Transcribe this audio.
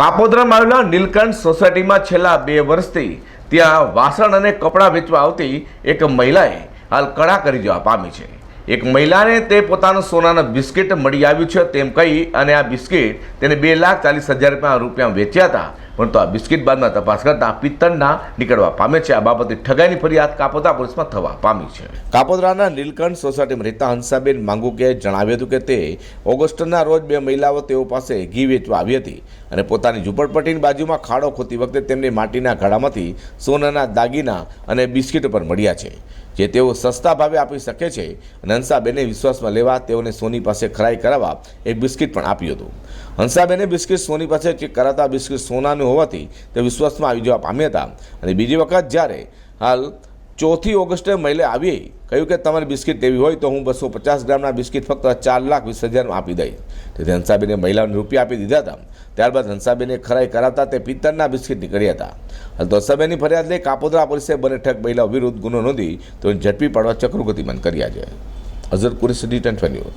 કાપોદ્રામાં આવેલા નીલકંઠ સોસાયટીમાં છેલ્લા બે વર્ષથી ત્યાં વાસણ અને કપડાં વેચવા આવતી એક મહિલાએ હાલ કડા કરી જવા પામી છે. એક મહિલાને તે પોતાનું સોનાના બિસ્કિટ મળી આવ્યું છે તેમ કહી અને આ બિસ્કિટ તેને બે લાખ ચાલીસ હજાર રૂપિયા વેચ્યા હતા. પરંતુ આ બિસ્કિટ બાદમાં તપાસ કરતા પિત્તળના નીકળવા પામે છે. આ બાબતે ઠગાઈની ફરિયાદ કાપોદરા પોલીસમાં થવા પામી છે. કાપોદરાના નીલકંઠ સોસાયટીમાં રહેતા હંસાબેન માંગુકે જણાવ્યું હતું કે તે ઓગસ્ટના રોજ બે મહિલાઓ તેઓ પાસે ઘી વેચવા આવી હતી અને પોતાની ઝૂંપડપટ્ટીની બાજુમાં ખાડો ખોતી વખતે તેમને માટીના ઘડામાંથી સોનાના દાગીના અને બિસ્કિટ પર મળ્યા છે, જે તેઓ સસ્તા ભાવે આપી શકે છે અને હંસાબેને વિશ્વાસમાં લેવા તેઓને સોની પાસે ખરાઈ કરાવવા એક બિસ્કિટ પણ આપ્યું હતું. હંસાબેને બિસ્કિટ સોની પાસે ચેક કરાતા બિસ્કિટ સોનાનું હોવાથી તે વિશ્વાસમાં આવી જવા પામ્યા હતા. અને બીજી વખત જ્યારે હાલ ચોથી ઓગસ્ટે મહિલા આવી કહ્યું કે તમારે બિસ્કિટ લેવી હોય તો હું બસો પચાસ ગ્રામના બિસ્કિટ ફક્ત ચાર લાખ વીસ હજારમાં આપી દઈશ. તેથી હંસાબેને મહિલાઓને રૂપિયા આપી દીધા હતા. ત્યારબાદ હંસાબેને ખરાઈ કરાવતા તે પિત્તરના બિસ્કિટ નીકળ્યા હતા. તો હંસાબેનની ફરિયાદ લઈ કાપોદ્રા પોલીસે બંને ઠગ મહિલાઓ વિરુદ્ધ ગુનો નોંધી તો ઝડપી પાડવા ચક્રો કર્યા છે. other City, and venue.